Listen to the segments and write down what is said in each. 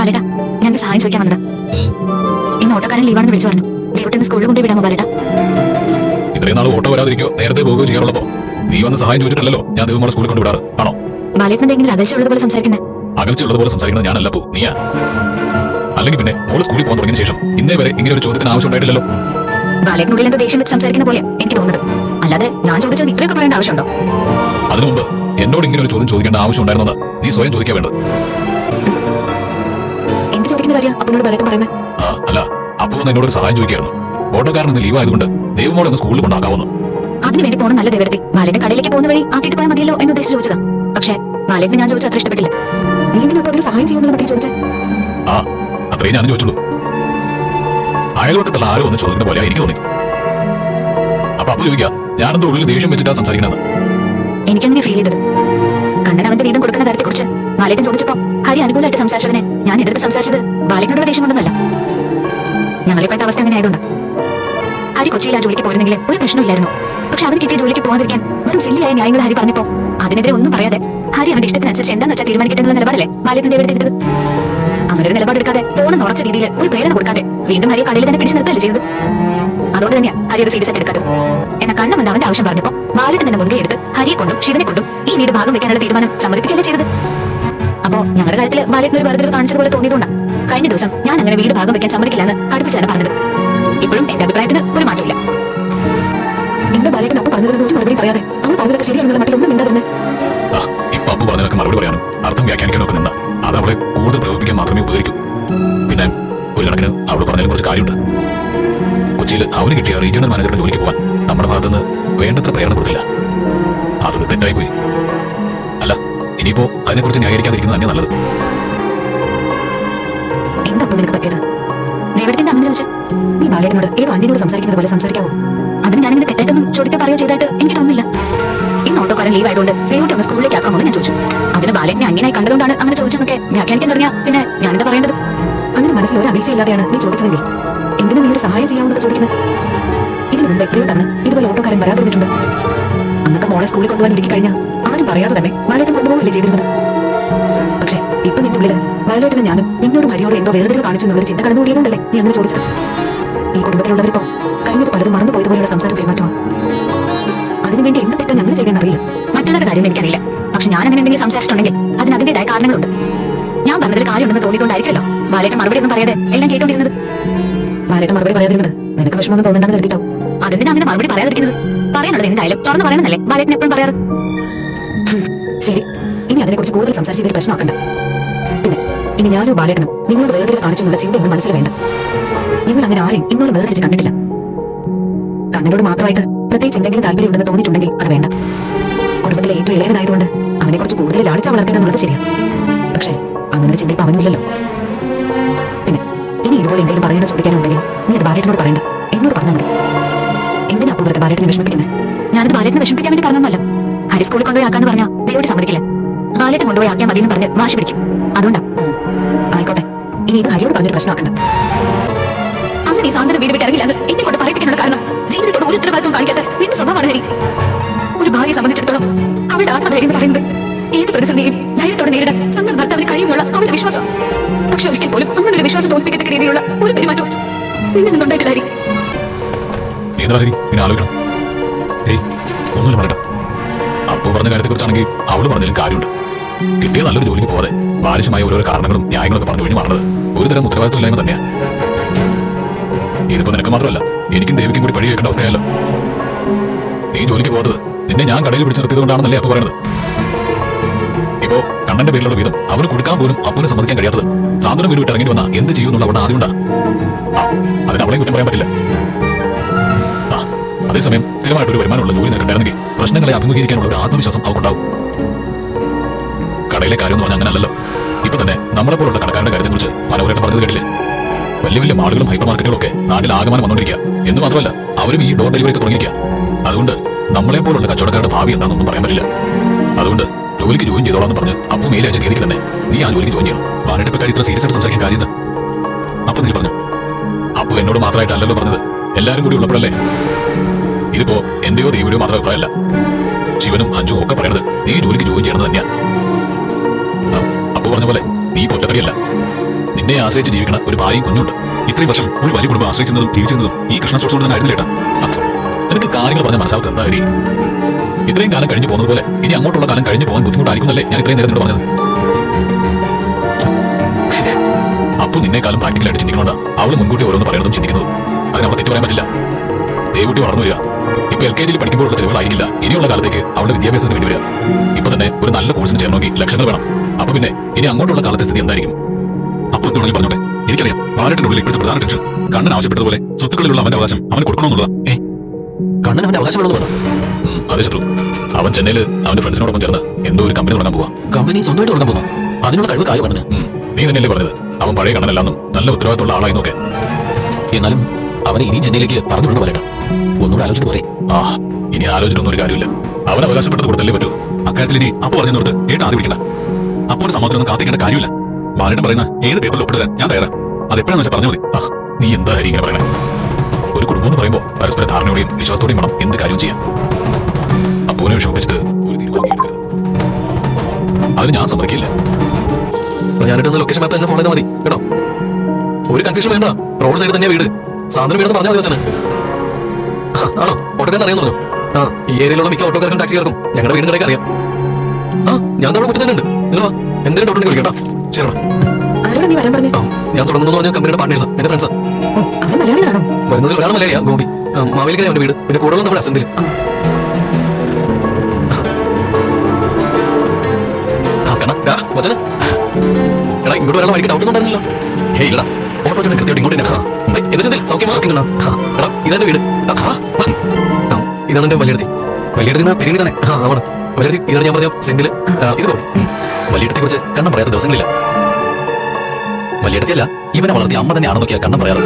ബാലേട്ടാ ഞാൻ സഹായം ചോദിക്കാൻ വന്നത്. ഇന്ന് ഓട്ടോക്കാരൻ ലീവാണെന്ന് വിളിച്ചു പറഞ്ഞു. ദൈവത്തിന് സ്കൂളിൽ കൊണ്ട് വിടാമോ ബാലേട്ട? ഇത്രയും നാൾ ഓട്ടോ വരാതിരിക്കോ? നേരത്തെ പോകുകയോ ചെയ്യാറുള്ളപ്പോ? നീ വന്ന് സഹായം ചോദിച്ചിട്ടല്ലോ ഞാൻ ദൈവമാണ് സ്കൂളിൽ കൊണ്ട് വിടാറ് ആണോ? ബാലേട്ടൻ എന്തെങ്കിലും അകൽച്ച ഉള്ളതുപോലെ സംസാരിക്കുന്നത് അകൽച്ചുള്ളതുപോലെ സംസാരിക്കുന്നത് ഞാനല്ല പോ നീയാ. അല്ലെങ്കിൽ പിന്നെ മോൾ സ്കൂളിൽ പോകാൻ തുടങ്ങിയ ശേഷം ഇന്നേ വരെ ഇങ്ങനെ ഒരു ചോദ്യത്തിന് ആവശ്യം ഉണ്ടായിട്ടില്ലല്ലോ? ബാലേട്ടനുള്ളിൽ എന്താ ദേഷ്യം വെച്ച് സംസാരിക്കുന്ന പോലെ എനിക്ക് തോന്നുന്നത്. അല്ലാതെ ഞാൻ ചോദിച്ചത് ഇത്രയൊക്കെ പറയേണ്ട ആവശ്യമുണ്ടോ? അതിനു മുമ്പ് എന്നോട് ഇങ്ങനെ ഒരു ചോദ്യം ചോദിക്കേണ്ട ആവശ്യം ഉണ്ടായിരുന്നത് നീ സ്വയം ചോദിക്കാൻ വേണ്ടത്. കാര്യം അപ്പനോട് ബാലേട്ടൻ പറയുന്നത് അല്ല അപ്പോ ഒന്ന് എന്നോട് സഹായം ചോദിക്കായിരുന്നു ഓട്ടോക്കാരൻ ഇന്ന് ലീവ് ആയതുകൊണ്ട് ദേവമോളെ ഒന്ന് സ്കൂളിൽ കൊണ്ടാക്കാവുന്നു അതിനു വേണ്ടി പോണം നല്ല ദേവടത്തി ബാലേട്ടൻ കടയിലേക്ക് പോകുന്ന വഴി ആക്കിയിട്ട് പോയാൽ മതിയല്ലോ എന്ന് ഉദ്ദേശിച്ച് ചോദിച്ചതാ. പക്ഷേ ബാലേട്ടന് ഞാൻ ചോദിച്ചത്ര അത്ര ഇഷ്ടപ്പെട്ടില്ല. നീ എന്തിനാ അപ്പൊ അതിന് സഹായം ചെയ്യുന്നുള്ള മറ്റേ ചോദിച്ചേ? ആ അത്രയും ഞാനും ചോദിച്ചുള്ളൂ. അയൽവക്കത്തുള്ള ആരോ ഒന്ന് ചോദിക്കുന്ന പോലെ എനിക്ക് തോന്നി അപ്പൊ അപ്പൊ ചോദിക്കാം ഞാനെന്തോ ഉള്ളിൽ ദേഷ്യം വെച്ചിട്ടാ സംസാരിക്കണത്? എനിക്കങ്ങനെ ഫീൽ ചെയ്തത്. കണ്ണൻ അവന്റെ വീതം കൊടുക്കുന്ന കാര്യത്തെക്കുറിച്ച് ബാലേട്ടൻ ചോദിച്ചപ്പോ ഹരി അനുകൂലമായിട്ട് സംസാരിച്ചതിനെ ഞാൻ എതിർത്ത് സംസാരിച്ചത് ബാലേട്ടനോട് ദേഷ്യം കൊണ്ടൊന്നല്ല ഞങ്ങളിപ്പോഴത്തെ അവസ്ഥ അങ്ങനെ ആയതുകൊണ്ട് ഹരി കൊച്ചിയിൽ ആ ജോലിക്ക് പോയിരുന്നെങ്കിൽ ഒരു പ്രശ്നമില്ലായിരുന്നു പക്ഷെ അവന് കിട്ടിയ ജോലിക്ക് പോകാതിരിക്കാൻ ഒരു സില്ലിയായ ന്യായങ്ങൾ ഹരി പറഞ്ഞപ്പോ അതിനെതിരെ ഒന്നും പറയാതെ ഹരി അവന്റെ ഇഷ്ടത്തിനനുസരിച്ച് എന്താന്ന് വെച്ചാൽ തീരുമാനിക്കുന്ന നിലപാടല്ലേ ബാലയത്തിന്റെ എവിടെ എടുത്തത് അങ്ങനെ ഒരു നിലപാടെടുക്കാതെ പോണെന്ന് ഉറച്ച രീതിയിൽ ഒരു പ്രേരണ കൊടുക്കാതെ വീണ്ടും ഹരി കടയിൽ തന്നെ പിടിച്ചു നിർത്തല്ലേ ചെയ്തത്? അതുകൊണ്ട് തന്നെയാ ഹരി അത് സീരിയസ് എടുക്കാത്തത്. എന്നെ കണ്ണമെന്ന് അവന്റെ ആവശ്യം പറഞ്ഞപ്പോ ബാലയുടെ തന്നെ മുൻകൈ എടുത്ത് ഹരിയെ കൊണ്ടും ശിവനെ കൊണ്ടും ഈ വീട് ഭാഗം വെക്കാനുള്ള തീരുമാനം സമർപ്പിക്കുകയല്ലേ ചെയ്തത്? അപ്പോ ഞങ്ങളുടെ കാര്യത്തിൽ ബാലേട്ടൻ ഒരു കാണിച്ചത് കാണിച്ചതുപോലെ തോന്നിയതുകൊണ്ടാ. കഴിഞ്ഞ ദിവസം ഞാൻ അങ്ങനെ വീട് ഭാഗം വെക്കാൻ സമ്മതിക്കില്ലെന്ന് അടുപ്പിച്ചാണ് പറഞ്ഞത്. ഇപ്പോഴും എന്റെ അഭിപ്രായത്തിന് ഒരു മാറ്റമില്ല എന്താ ബാലേട്ടൻ അപ്പൊ പറഞ്ഞതിന് ഒരു മറുപടി പറയാതെ? അവൾ പറഞ്ഞതൊക്കെ ശരിയാണെന്നുള്ള മറ്റൊന്നും മിണ്ടാതിരുന്നേ ആ ഇപ്പൊ അപ്പു പറഞ്ഞതൊക്കെ മറുപടി പറയാനും? അർത്ഥം വ്യാഖ്യാനിക്കാനൊക്കെ നിന്ന. അത് അവളെ കൂടുതൽ പ്രയോഗിപ്പിക്കാൻ മാത്രമേ ഉപകരിക്കൂ. പിന്നെ ഒരു കണക്കിന് അവൾ പറഞ്ഞതിലും കുറച്ച് കാര്യമുണ്ട്. കൊച്ചിയിൽ അവന് കിട്ടിയ റീജിയണൽ മാനേജറുടെ ജോലിക്ക് പോകാൻ നമ്മുടെ ഭാഗത്തുനിന്ന് വേണ്ടത്ര പ്രേരണ കൊടുത്തില്ല. അതൊരു തെറ്റായി പോയി. ഇനിയിപ്പോ അതിനെക്കുറിച്ച് ന്യായീകരിക്കാതിരിക്കുന്നത് തന്നെ നല്ലത്. എന്താ നിനക്ക് പറ്റിയത്? അങ്ങനെ നീ ബാലേട്ടനോട് ഏതോ അന്യനോട് സംസാരിക്കുന്നത് പോലെ സംസാരിക്കാവോ? അതിന് ഞാനിങ്ങനെ തെറ്റായിട്ടൊന്നും ചോദിക്കുക പറയുകയോ ചെയ്തായിട്ട് എനിക്ക് തോന്നുന്നില്ല. ഇന്ന് ഓട്ടോക്കാരൻ ലീവ് ആയതുകൊണ്ട് ഒന്ന് സ്കൂളിലേക്ക് ഞാൻ ചോദിച്ചു. അതിന് ബാലേട്ടിനെ അന്യനായി കണ്ടതുകൊണ്ടാണ് അങ്ങനെ ചോദിച്ചെന്നൊക്കെ വ്യാഖ്യാനിക്കാൻ തുടങ്ങിയ പിന്നെ ഞാനെന്താ പറയേണ്ടത്? അങ്ങനെ മനസ്സിൽ ഒരു അകൽച്ചയില്ലാതെയാണ് നീ ചോദിച്ചതെങ്കിൽ. എന്തിനാ നീ ഒരു സഹായം ചെയ്യാമെന്നൊക്കെ ചോദിക്കുന്നത്? ഇതിനു മുമ്പ് എത്രയോ തവണ ഇതുപോലെ ഓട്ടോക്കാരൻ വരാതിരുന്നിട്ടുണ്ട്. അന്നൊക്കെ മോളെ സ്കൂളിൽ കൊണ്ടുപോകാൻ ഒരുക്കി കഴിഞ്ഞാൽ ആരും പറയാതെ തന്നെ ബാലേട്ടൻ കൊണ്ടുപോകില്ലേ ചെയ്തിരുന്നത്? പക്ഷേ ഇപ്പൊ നിന്റെ ഉള്ളിൽ ബാലേട്ടന് ഞാനും നിന്നോട് മരിയോട് എന്തോ വേറെ കാണിച്ചു എന്നുള്ള ചിന്ത കടന്നുകൂടിയതുകൊണ്ടല്ലേ നീ അങ്ങനെ ചോദിച്ചത്? ഈ കുടുംബത്തിലുള്ളവരിപ്പോ കഴിഞ്ഞത് പലതും മറന്നു പോയതുപോലെയുള്ള സംസാരം പെരുമാറ്റമാണ്. അതിനുവേണ്ടി എന്ത് തെറ്റാ ഞങ്ങൾ ചെയ്യാൻ അറിയില്ല. മറ്റുള്ളവരുടെ കാര്യം എനിക്കറിയില്ല. പക്ഷെ ഞാൻ അങ്ങനെ എന്തെങ്കിലും സംസാരിച്ചിട്ടുണ്ടെങ്കിൽ അതിന് അതിന്റേതായ കാരണങ്ങളുണ്ട്. ഞാൻ പറഞ്ഞതിൽ കാര്യമുണ്ടെന്ന് തോന്നിക്കൊണ്ടായിരിക്കുമല്ലോ ബാലേട്ടൻ മറുപടി ഒന്നും പറയാതെ എല്ലാം കേട്ടോണ്ടിരുന്നത്. ബാലേട്ടൻ മറുപടി പറയാതിരുന്നത് നിനക്ക് വിഷമമൊന്നും തോന്നണ്ടെന്ന് കരുതിട്ടോ? അതെന്തിനാ അങ്ങനെ മറുപടി പറയാതിരിക്കുന്നത്. പറയാനുള്ളത് എന്തായാലും തുറന്ന് പറയണമെന്നല്ലേ ബാലേട്ടൻ എപ്പോഴും പറയാറ്? ശരി. ഇനി അതിനെക്കുറിച്ച് കൂടുതൽ സംസാരിച്ച് ഇതൊരു പ്രശ്നമാക്കണ്ട പിന്നെ ഇനി ഞാനോ ബാലേട്ടനോ നിങ്ങളോട് വേർതിരിവ് കാണിച്ചു എന്നുള്ള ചിന്ത ഒന്നും മനസ്സിൽ വേണ്ട. നിങ്ങൾ അങ്ങനെ ആരെയും ഇന്നോട് വേർതിരിച്ച് കണ്ടിട്ടില്ല. കണ്ണനോട് മാത്രമായിട്ട് പ്രത്യേകിച്ച് എന്തെങ്കിലും താല്പര്യമുണ്ടെന്ന് തോന്നിയിട്ടുണ്ടെങ്കിൽ അത് വേണ്ട. കുടുംബത്തിലെ ഏറ്റവും ഇളയവനായതുകൊണ്ട് അവനെക്കുറിച്ച് കൂടുതൽ ലാളിച്ച വളർത്തിയെന്നുള്ളത് ശരിയാ. പക്ഷേ അങ്ങനെ ചിന്ത ഇപ്പം അവനുമില്ലല്ലോ പിന്നെ ഇനി ഇതുപോലെ എന്തെങ്കിലും പറയാനോ ചോദിക്കാനോ ഉണ്ടെങ്കിൽ നീ അത് ബാലേട്ടനോട് പറയണ്ട. എന്നോട് പറഞ്ഞാൽ മതി. എന്തിനാ വെറുതെ ബാലേട്ടനെ വിഷമിപ്പിക്കുന്നത് ഞാനത് ബാലേട്ടനെ വിഷമിപ്പിക്കാൻ വേണ്ടി പറഞ്ഞല്ലോ ഹരി സ്കൂളിൽ കൊണ്ടുപോയി ആക്കാന്ന് പറഞ്ഞാൽ ദൈവോട് സമ്മതിക്കില്ല. ബാലേട്ടൻ കൊണ്ടുപോയി ആക്കിയാൽ മതി എന്ന് പറഞ്ഞ് വാശി പിടിക്കും. അതുകൊണ്ടാ. ആയിക്കോട്ടെ. ഇനി ഇത് ഹരിയോട് പറഞ്ഞൊരു പ്രശ്നമാക്കണ്ട. അങ്ങനെ ഈ സാന്ത്വന വീട് വിട്ട് ഇറങ്ങില്ല എന്ന് കൊണ്ട് പറയിപ്പിക്കാനുള്ള കാരണം ജീവിതത്തോട് ഒരു ഉത്തരവാദിത്വം കാണിക്കാത്ത നിന്റെ സ്വഭാവമാണ് ഹരി. ഒരു ഭാര്യയെ സംബന്ധിച്ചിടത്തോളം അവളുടെ ആത്മധൈര്യം എന്ന് പറയുന്നത് ഏത് പ്രതിസന്ധിയും ധൈര്യത്തോടെ നേരിടാൻ സ്വന്തം ഭർത്താവിന് കഴിയുമുള്ള അവളുടെ വിശ്വാസം. പക്ഷെ ഒരിക്കൽ പോലും അങ്ങനെ ഒരു വിശ്വാസം തോൽപ്പിക്കത്തക്ക രീതിയിലുള്ള ഒരു പെരുമാറ്റം നിന്നെ നിന്നുണ്ടായിട്ടില്ല ഹരി. ഹരി? പിന്നെ ആലോചിക്കണം. ഏയ് ഒന്നുമില്ല പറയട്ടെ. അപ്പു പറഞ്ഞ കാര്യത്തെക്കുറിച്ചാണെങ്കിൽ അവൾ പറഞ്ഞതിലും കാര്യമുണ്ട്. കിട്ടിയ നല്ലൊരു ജോലിക്ക് പോകാതെ ബാലിശമായ ഓരോ കാരണങ്ങളും ന്യായങ്ങളൊക്കെ പറഞ്ഞു വേണ്ടി മാറുന്നത് ഒരു തരം ഉത്തരവാദിത്വമില്ലായ്മ തന്നെയാ. ഇതിപ്പോ നിനക്ക് മാത്രമല്ല എനിക്കും ദേവിക്കും കൂടി പഴി കേൾക്കേണ്ട അവസ്ഥയല്ലോ നീ ജോലിക്ക് പോകാത്തത് നിന്നെ ഞാൻ കടയിൽ പിടിച്ചു നിർത്തിയതുകൊണ്ടാണെന്നല്ലേ അപ്പൊ പറയുന്നത് ഇപ്പോ കണ്ണന്റെ പേരിലുള്ള വീതം അവന് കൊടുക്കാൻ പോലും അപ്പനെ സമ്മതിക്കാൻ കഴിയാത്തത് സാന്ത്വനം വീട് ഇറങ്ങി വന്നാ എന്ത് ചെയ്യുന്നുള്ള അവിടെ ആദ്യം അതിന് അവളെ കുറ്റം പറയാൻ പറ്റില്ല. അതേസമയം സ്ഥിരമായിട്ട് ഒരു വരുമാനമുള്ള ജോലി നിനക്കുണ്ടായിരുന്നെങ്കിൽ പ്രശ്നങ്ങളെ അഭിമുഖീകരിക്കാനുള്ള ഒരു ആത്മവിശ്വാസം അവൾക്കുണ്ടാവും കടയിലെ കാര്യം എന്ന് പറഞ്ഞാൽ അങ്ങനല്ലല്ലോ. ഇപ്പൊ തന്നെ നമ്മളെ പോലുള്ള കടക്കാരുടെ കാര്യത്തെ കുറിച്ച് മനോഹരമായിട്ട് പറഞ്ഞത് കേട്ടില്ലേ? വലിയ വലിയ മാളുകളും ഹൈപ്പർ മാർക്കറ്റുകളും ഒക്കെ നാട്ടിൽ ആകമാനം വന്നുകൊണ്ടിരിക്കുക എന്ന് മാത്രമല്ല അവരും ഈ ഡോർ ഡെലിവറി ഒക്കെ തുടങ്ങിയിരിക്കുക അതുകൊണ്ട് നമ്മളെ പോലുള്ള കച്ചവടക്കാരുടെ ഭാവി എന്താണെന്നൊന്നും പറയാൻ പറ്റില്ല. അതുകൊണ്ട് ജോലിക്ക് ജോയിൻ ചെയ്തോളാന്ന് പറഞ്ഞ് അപ്പൊ അയച്ച തീയതിക്ക് തന്നെ നീ ആ ജോലിക്ക് ജോയിൻ ചെയ്യണം. വാനിട്ട് ഇത്ര സീരിയസ് ആയിട്ട് സംസാരിക്കാൻ കാര്യം? അപ്പൊ നീ പറഞ്ഞു അപ്പൊ എന്നോട് മാത്രമായിട്ടല്ലല്ലോ പറഞ്ഞത്. എല്ലാരും കൂടി ഉള്ളപ്പോഴല്ലേ ഇതിപ്പോ എന്റെയോ ദേവിയുടെയോ മാത്രം അഭിപ്രായമല്ല ശിവനും അഞ്ചും ഒക്കെ പറയണത് നീ ജോലിക്ക് ജോയിൻ ചെയ്യണമെന്ന് തന്നെയാ. അപ്പൊ പറഞ്ഞ പോലെ നീ പൊറ്റത്തടിയല്ല. നിന്നെ ആശ്രയിച്ച് ജീവിക്കണ ഒരു ഭാര്യയും കുഞ്ഞുണ്ട്. ഇത്രയും വർഷം ഒരു വലിയ കുടുംബം ആശ്രയിച്ചിരുന്നതും ജീവിച്ചിരുന്നതും ഈ കൃഷ്ണ കൊണ്ട് തന്നെ ആയിരുന്നില്ല ഏട്ടാ? അത് നിനക്ക് കാര്യങ്ങൾ പറഞ്ഞ മനസ്സിലാവത്ത് എന്താ ഹരി ഇത്രയും കാലം കഴിഞ്ഞു പോകുന്നത് പോലെ ഇനി അങ്ങോട്ടുള്ള കാലം കഴിഞ്ഞു പോകാൻ ബുദ്ധിമുട്ടായിരിക്കുന്നല്ലേ ഞാൻ ഇത്രയും നേരം നിന്നോട് പറഞ്ഞത്? അപ്പൊ നിന്നെക്കാലം പ്രാക്ടിക്കലായിട്ട് ചിന്തിക്കണോണ്ടാ അവൾ മുൻകൂട്ടി ഓരോന്ന് പറയുന്നതും ചിന്തിക്കുന്നതും. അതിനവളെ തെറ്റു പറയാൻ പറ്റില്ല. ദേവുട്ടി വളർന്നു വരിക. ഇപ്പൊ എൽ കെ ജിയിൽ പഠിക്കുമ്പോഴുള്ള തെളിവുകളായിരിക്കില്ല. ഇനിയുള്ള കാലത്തേക്ക് അവളുടെ വിദ്യാഭ്യാസത്തിന് വേണ്ടി വരിക. ഇപ്പൊ തന്നെ ഒരു നല്ല കോഴ്സിന് ചേരണമെങ്കിൽ ലക്ഷങ്ങൾ വേണം. അപ്പൊ പിന്നെ ഇനി അങ്ങോട്ടുള്ള കാലത്തെ സ്ഥിതി എന്തായിരിക്കും? അപ്പൊ തുടങ്ങി പറഞ്ഞോട്ടെ. എനിക്കറിയാം ബാലറ്റിനുള്ളിൽ ഇപ്പോഴത്തെ പ്രധാന ടെൻഷൻ. കണ്ണൻ ആവശ്യപ്പെട്ടതുപോലെ സ്വത്തുക്കളിലുള്ള അവന്റെ അവകാശം അവന് കൊടുക്കണമെന്നുള്ളതാ. ഏ? കണ്ണൻ അവന്റെ അവകാശമുള്ളത് പറഞ്ഞു? അതെ ശത്രു. അവൻ ചെന്നൈയിൽ അവന്റെ ഫ്രണ്ട്സിനോടൊപ്പം ചേർന്ന് എന്തോ ഒരു കമ്പനി തുടങ്ങാൻ പോവാ. കമ്പനി സ്വന്തമായിട്ട് തുടങ്ങാൻ പോകുന്നു അതിനുള്ള കഴിവ് കാര്യം കണ്ണന്. നീ തന്നെയല്ലേ പറഞ്ഞത്? അവൻ പഴയ കണ്ണനല്ലാന്നും നല്ല ഉത്തരവാദിത്തമുള്ള ആളായി നോക്കെ എന്നാലും അവനെ ഇനി ചെന്നൈയിലേക്ക് പറഞ്ഞു വിടണം ഒന്നുകൂടെ ആലോചിച്ചു പോരെ. ആ ഇനി ആലോചിച്ചിട്ടൊന്നും ഒരു കാര്യമില്ല. അവൻ അവകാശപ്പെട്ടത് കൊടുത്തല്ലേ പറ്റൂ. അക്കാര്യത്തിൽ ഇനി അപ്പൊ പറഞ്ഞു നിർത്ത് ഏട്ടാ ആദ്യം വിളിക്കണ്ട. അപ്പോൾ ഒരു സമാധാനം കാത്തിക്കേണ്ട കാര്യമില്ല. ബാലേട്ടൻ പറയുന്ന ഏത് പേപ്പറിൽ ഒപ്പിടുക ഞാൻ തയ്യാറാ. അത് എപ്പോഴാന്ന് വെച്ചാൽ പറഞ്ഞു മതി. ആ നീ എന്താ ഹരി ഇങ്ങനെ പറയണേ? ഒരു കുടുംബം എന്ന് പറയുമ്പോൾ പരസ്പര ധാരണയോടെയും വിശ്വാസത്തോടെയും വേണം എന്ത് കാര്യം ചെയ്യാം അപ്പോനെ വിഷമിപ്പിച്ചിട്ട് ഒരു തീരുമാനം എടുക്കരുത്. അത് ഞാൻ സമ്മതിക്കില്ല. ഞാനിട്ട് ലൊക്കേഷൻ മാപ്പ് തന്നെ ഫോൺ ചെയ്താൽ മതി. കേട്ടോ? ഒരു കൺഫ്യൂഷൻ വേണ്ട. റോഡ് സൈഡ് തന്നെയാ വീട്. സാധനം വീടെന്ന് പറഞ്ഞാൽ മതി വെച്ചാണ് ആണോ ഓട്ടോക്കാരൻ അറിയാൻ പറഞ്ഞു ആ ഈ ഏരിയയിലുള്ള മിക്ക ഓട്ടോക്കാർക്കും ടാക്സിക്കാർക്കും ഞങ്ങളുടെ വീടിന്റെ ഇടയ്ക്ക് അറിയാം. ആ ഞാൻ അവിടെ മുറ്റം തന്നെ ഉണ്ട് എന്തെങ്കിലും ഡൗട്ട് ഉണ്ടെങ്കിൽ വിളിക്കട്ടോ. ശരി നീ വരാൻ പറഞ്ഞു? ഞാൻ തുടങ്ങുന്നു പറഞ്ഞ കമ്പനിയുടെ പാർട്ട്നേഴ്സ് എന്റെ ഫ്രണ്ട്സ് വരുന്നതിൽ ഒരാൾ മലയാളിയാ ഗോപി. മാവേലിക്കര അവന്റെ വീട്. പിന്നെ കൂടുതലുള്ള നമ്മുടെ അസന്തിൽ എടാ ഇങ്ങോട്ട് വരാൻ വഴിക്ക് ഡൗട്ട് ഉണ്ടായിരുന്നില്ല ഹേ ഇല്ല ഓട്ടോ കൃത്യമായിട്ട് ഇങ്ങോട്ട് എന്നെ സൗഖ്യം സൗഖ്യം എടാ ഇതെന്റെ വീട്? ഇതാണ് എന്റെ വലിയടത്തി വലിയടത്തി പെരിയ തന്നെ? ആ ആണ് വലിയടത്തി ഇതാണ് ഞാൻ പറഞ്ഞ സെന്റിൽ. ഇത് ഗോപി വലിയിടത്തെ കുറിച്ച് കണ്ണം പറയാത്ത ദിവസങ്ങളില്ല. വലിയിടത്തിയല്ല ഇവനെ വളർത്തി അമ്മ തന്നെയാണെന്നൊക്കെയാ കണ്ണം പറയാറ്.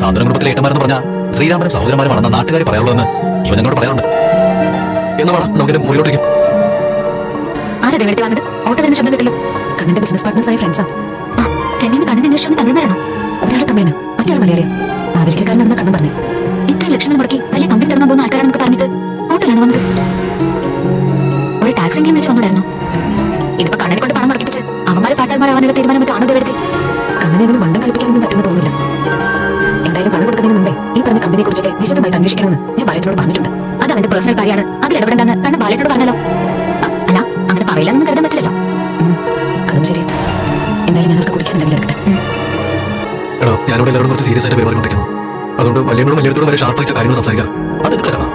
സാന്ത്വന കുടുംബത്തിലെ ഏട്ടന്മാരെന്ന് പറഞ്ഞാൽ ശ്രീരാമനും സഹോദരന്മാരുമാണെന്ന നാട്ടുകാർ പറയാറുള്ളൂ എന്ന് ഇവൻ എന്നോട് പറയാറുണ്ട്. എന്നാ വേണം നമുക്ക് മുറിയിലോട്ടേക്ക് ആരാ ദേവടുത്ത് വന്നത്? ഓട്ടോ വരുന്ന ശബ്ദം കിട്ടല്ലോ. കണ്ണന്റെ ബിസിനസ് പാർട്ട്നേഴ്സായ ഫ്രണ്ട്സാ ആ. കണ്ണിന്റെ അന്വേഷണം തമിഴ്മാരാണോ ഒരാൾ തമിഴന് മറ്റേ മാവേലിക്കരക്കാരനാണെന്ന് കണ്ണൻ പറഞ്ഞു? ഇത്ര ലക്ഷങ്ങൾ മുടക്കി വലിയ കമ്പനി തുടങ്ങാൻ പോകുന്ന ആൾക്കാരാണെന്നൊക്കെ പറഞ്ഞിട്ട് ഹോട്ടലാണ് വന്നത്. ഒരു ടാക്സി എങ്കിലും വിളിച്ച് വന്നിടായിരുന്നു ഇതിപ്പോ കണ്ണനെ കൊണ്ട് പണം മുടക്കിപ്പിച്ച് അവന്മാരെ പാട്ടാന്മാരാവാനുള്ള തീരുമാനം മറ്റാണോ ദേവടുത്തി കണ്ണനെ അങ്ങനെ മണ്ടം കളിപ്പിക്കാനൊന്നും പറ്റുമെന്ന് തോന്നുന്നില്ല. എന്തായാലും പണം കൊടുക്കുന്നതിന് മുമ്പേ ഈ പറഞ്ഞ കമ്പനിയെ കുറിച്ചൊക്കെ വിശദമായിട്ട് അന്വേഷിക്കണമെന്ന് ഞാൻ ബാലറ്റിനോട് പറഞ്ഞിട്ടുണ്ട്. അത് അവന്റെ പേഴ്സണൽ കാര്യമാണ്. അതിൽ ഇടപെടണ്ടെന്ന് കണ്ണ് ബാലേട്ടോട് പറഞ്ഞല്ലോ. അ- അല്ല അങ്ങനെ പറയില്ലെന്ന് കരുതാൻ പറ്റില്ലല്ലോ. അതും ശരി എന്തായാലും ഞങ്ങൾക്ക് കുടിക്കാൻ എന്തെങ്കിലും എടുക്കട്ടെ. എടാ ഞാനിവിടെ എല്ലാവരും കുറച്ച് സീരിയസ് ആയിട്ട് പെരുമാറിക്കൊണ്ടിരിക്കുന്നു അതുകൊണ്ട് വലിയനോടും വലിയടത്തോടും വരെ ഷാർപ്പായിട്ട് കാര്യങ്ങൾ സംസാരിക്കാം. അത് കാരണം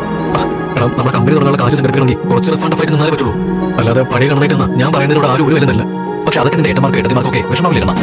നമ്മുടെ കമ്പനി തുടങ്ങാനുള്ള കാശ് സംഘടിപ്പിക്കണമെങ്കിൽ കുറച്ച് റിഫണ്ട് ഫൈറ്റ് നിന്നാലേ പറ്റുള്ളൂ. അല്ലാതെ പഴയ കണ്ണായിട്ട് ഞാൻ പറയുന്നതിനോട് ആരും ഒരു വരുന്നില്ല പക്ഷെ അതൊക്കെ നിന്റെ ഏട്ടന്മാർക്ക് ഏട്ടന്മാർക്കൊക്കെ വിഷമമില്ലണം